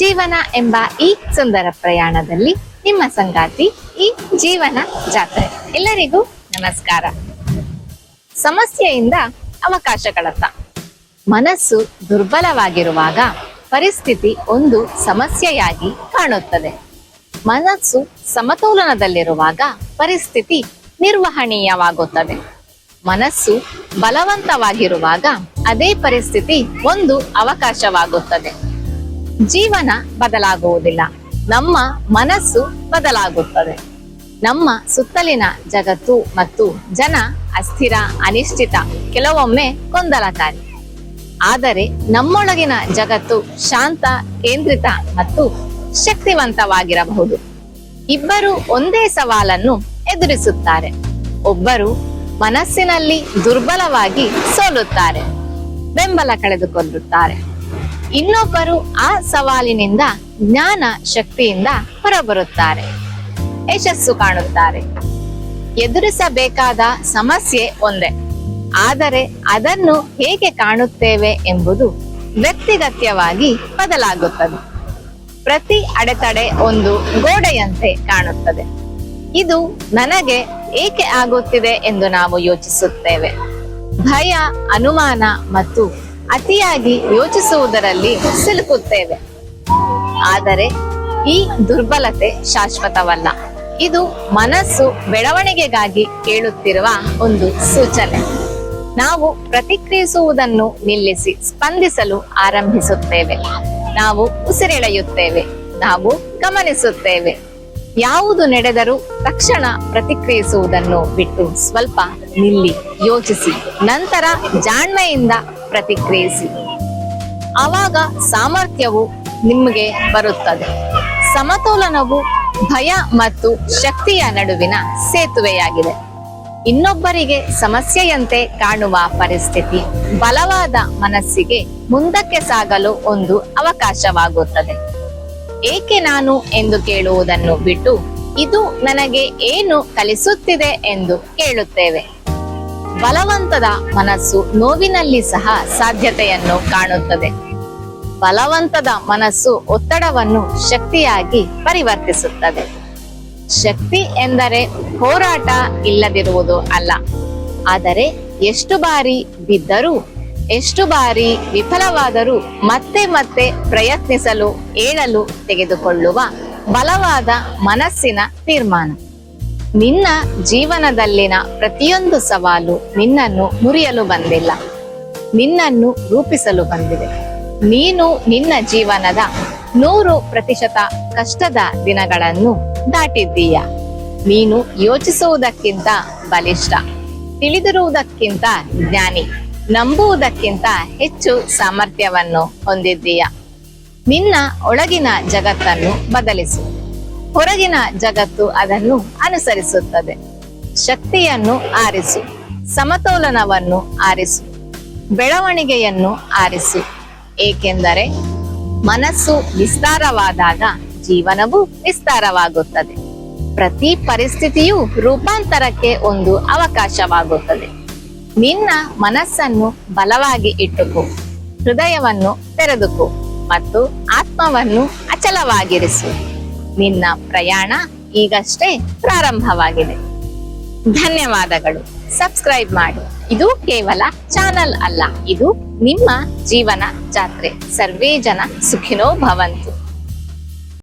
ಜೀವನ ಎಂಬ ಈ ಸುಂದರ ಪ್ರಯಾಣದಲ್ಲಿ ನಿಮ್ಮ ಸಂಗಾತಿ ಈ ಜೀವನ ಜಾತ್ರೆ. ಎಲ್ಲರಿಗೂ ನಮಸ್ಕಾರ. ಸಮಸ್ಯೆಯಿಂದ ಅವಕಾಶಗಳತ್ತ. ಮನಸ್ಸು ದುರ್ಬಲವಾಗಿರುವಾಗ ಪರಿಸ್ಥಿತಿ ಒಂದು ಸಮಸ್ಯೆಯಾಗಿ ಕಾಣುತ್ತದೆ. ಮನಸ್ಸು ಸಮತೋಲನದಲ್ಲಿರುವಾಗ ಪರಿಸ್ಥಿತಿ ನಿರ್ವಹಣೀಯವಾಗುತ್ತದೆ. ಮನಸ್ಸು ಬಲವಂತವಾಗಿರುವಾಗ ಅದೇ ಪರಿಸ್ಥಿತಿ ಒಂದು ಅವಕಾಶವಾಗುತ್ತದೆ. ಜೀವನ ಬದಲಾಗುವುದಿಲ್ಲ. ನಮ್ಮ ಮನಸ್ಸು ಬದಲಾಗುತ್ತದೆ. ನಮ್ಮ ಸುತ್ತಲಿನ ಜಗತ್ತು ಮತ್ತು ಜನ ಅಸ್ಥಿರ, ಅನಿಶ್ಚಿತ, ಕೆಲವೊಮ್ಮೆ ಗೊಂದಲಕಾರಿ. ಆದರೆ ನಮ್ಮೊಳಗಿನ ಜಗತ್ತು ಶಾಂತ, ಕೇಂದ್ರಿತ ಮತ್ತು ಶಕ್ತಿವಂತವಾಗಿರಬಹುದು. ಇಬ್ಬರು ಒಂದೇ ಸವಾಲನ್ನು ಎದುರಿಸುತ್ತಾರೆ. ಒಬ್ಬರು ಮನಸ್ಸಿನಲ್ಲಿ ದುರ್ಬಲವಾಗಿ ಸೋಲುತ್ತಾರೆ. ಬೆಂಬಲ ಕಳೆದುಕೊಳ್ಳುತ್ತಾರೆ. ಇನ್ನೊಬ್ಬರು ಆ ಸವಾಲಿನಿಂದ ಜ್ಞಾನ ಶಕ್ತಿಯಿಂದ ಹೊರಬರುತ್ತಾರೆ. ಯಶಸ್ಸು ಕಾಣುತ್ತಾರೆ. ಎದುರಿಸಬೇಕಾದ ಸಮಸ್ಯೆ ಒಂದೇ. ಆದರೆ ಅದನ್ನು ಹೇಗೆ ಕಾಣುತ್ತೇವೆ ಎಂಬುದು ವ್ಯಕ್ತಿಗತ್ಯವಾಗಿ ಬದಲಾಗುತ್ತದೆ. ಪ್ರತಿ ಅಡೆತಡೆ ಒಂದು ಗೋಡೆಯಂತೆ ಕಾಣುತ್ತದೆ. ಇದು ನನಗೆ ಏಕೆ ಆಗುತ್ತಿದೆ ಎಂದು ನಾವು ಯೋಚಿಸುತ್ತೇವೆ. ಭಯ, ಅನುಮಾನ ಮತ್ತು ಅತಿಯಾಗಿ ಯೋಚಿಸುವುದರಲ್ಲಿ ಸಿಲುಕುತ್ತೇವೆ. ಆದರೆ ಈ ದುರ್ಬಲತೆ ಶಾಶ್ವತವಲ್ಲ. ಇದು ಮನಸ್ಸು ಬೆಳವಣಿಗೆಗಾಗಿ ಕೇಳುತ್ತಿರುವ ಒಂದು ಸೂಚನೆ. ನಾವು ಪ್ರತಿಕ್ರಿಯಿಸುವುದನ್ನು ನಿಲ್ಲಿಸಿ ಸ್ಪಂದಿಸಲು ಆರಂಭಿಸುತ್ತೇವೆ. ನಾವು ಉಸಿರೆಳೆಯುತ್ತೇವೆ. ನಾವು ಗಮನಿಸುತ್ತೇವೆ. ಯಾವುದು ನಡೆದರೂ ತಕ್ಷಣ ಪ್ರತಿಕ್ರಿಯಿಸುವುದನ್ನು ಬಿಟ್ಟು ಸ್ವಲ್ಪ ನಿಲ್ಲಿ ಯೋಚಿಸಿ. ನಂತರ ಜಾಣ್ಮೆಯಿಂದ ಪ್ರತಿಕ್ರಿಯಿಸಿ. ಆವಾಗ ಸಾಮರ್ಥ್ಯವು ನಿಮಗೆ ಬರುತ್ತದೆ. ಸಮತೋಲನವು ಭಯ ಮತ್ತು ಶಕ್ತಿಯ ನಡುವಿನ ಸೇತುವೆಯಾಗಿದೆ. ಇನ್ನೊಬ್ಬರಿಗೆ ಸಮಸ್ಯೆಯಂತೆ ಕಾಣುವ ಪರಿಸ್ಥಿತಿ ಬಲವಾದ ಮನಸ್ಸಿಗೆ ಮುಂದಕ್ಕೆ ಸಾಗಲು ಒಂದು ಅವಕಾಶವಾಗುತ್ತದೆ. ಏಕೆ ನಾನು ಎಂದು ಕೇಳುವುದನ್ನು ಬಿಟ್ಟು, ಇದು ನನಗೆ ಏನು ಕಲಿಸುತ್ತಿದೆ ಎಂದು ಕೇಳುತ್ತೇವೆ. ಬಲವಂತದ ಮನಸ್ಸು ನೋವಿನಲ್ಲಿ ಸಹ ಸಾಧ್ಯತೆಯನ್ನು ಕಾಣುತ್ತದೆ. ಬಲವಂತದ ಮನಸ್ಸು ಒತ್ತಡವನ್ನು ಶಕ್ತಿಯಾಗಿ ಪರಿವರ್ತಿಸುತ್ತದೆ. ಶಕ್ತಿ ಎಂದರೆ ಹೋರಾಟ ಇಲ್ಲದಿರುವುದು ಅಲ್ಲ. ಆದರೆ ಎಷ್ಟು ಬಾರಿ ಬಿದ್ದರೂ, ಎಷ್ಟು ಬಾರಿ ವಿಫಲವಾದರೂ ಮತ್ತೆ ಮತ್ತೆ ಪ್ರಯತ್ನಿಸಲು, ಏಳಲು ತೆಗೆದುಕೊಳ್ಳುವ ಬಲವಾದ ಮನಸ್ಸಿನ ತೀರ್ಮಾನ. ನಿನ್ನ ಜೀವನದಲ್ಲಿನ ಪ್ರತಿಯೊಂದು ಸವಾಲು ನಿನ್ನನ್ನು ಮುರಿಯಲು ಬಂದಿಲ್ಲ. ನಿನ್ನನ್ನು ರೂಪಿಸಲು ಬಂದಿದೆ. ನೀನು ನಿನ್ನ ಜೀವನದ ನೂರು ಪ್ರತಿಶತ ಕಷ್ಟದ ದಿನಗಳನ್ನು ದಾಟಿದ್ದೀಯ. ನೀನು ಯೋಚಿಸುವುದಕ್ಕಿಂತ ಬಲಿಷ್ಠ, ತಿಳಿದಿರುವುದಕ್ಕಿಂತ ಜ್ಞಾನಿ, ನಂಬುವುದಕ್ಕಿಂತ ಹೆಚ್ಚು ಸಾಮರ್ಥ್ಯವನ್ನು ಹೊಂದಿದ್ದೀಯ. ನಿನ್ನ ಒಳಗಿನ ಜಗತ್ತನ್ನು ಬದಲಿಸು. ಹೊರಗಿನ ಜಗತ್ತು ಅದನ್ನು ಅನುಸರಿಸುತ್ತದೆ. ಶಕ್ತಿಯನ್ನು ಆರಿಸು, ಸಮತೋಲನವನ್ನು ಆರಿಸು, ಬೆಳವಣಿಗೆಯನ್ನು ಆರಿಸು. ಏಕೆಂದರೆ ಮನಸ್ಸು ವಿಸ್ತಾರವಾದಾಗ ಜೀವನವು ವಿಸ್ತಾರವಾಗುತ್ತದೆ. ಪ್ರತಿ ಪರಿಸ್ಥಿತಿಯೂ ರೂಪಾಂತರಕ್ಕೆ ಒಂದು ಅವಕಾಶವಾಗುತ್ತದೆ. ನಿನ್ನ ಮನಸ್ಸನ್ನು ಬಲವಾಗಿ ಇಟ್ಟುಕೋ, ಹೃದಯವನ್ನು ತೆರೆದುಕೋ ಮತ್ತು ಆತ್ಮವನ್ನು ಅಚಲವಾಗಿರಿಸು. ನಿನ್ನ ಪ್ರಯಾಣ ಈಗಷ್ಟೇ ಪ್ರಾರಂಭವಾಗಿದೆ. ಧನ್ಯವಾದಗಳು. ಸಬ್ಸ್ಕ್ರೈಬ್ ಮಾಡಿ. ಇದು ಕೇವಲ ಚಾನಲ್ ಅಲ್ಲ, ಇದು ನಿಮ್ಮ ಜೀವನ ಜಾತ್ರೆ. ಸರ್ವೇ ಜನ ಸುಖಿನೋ ಭವಂತು.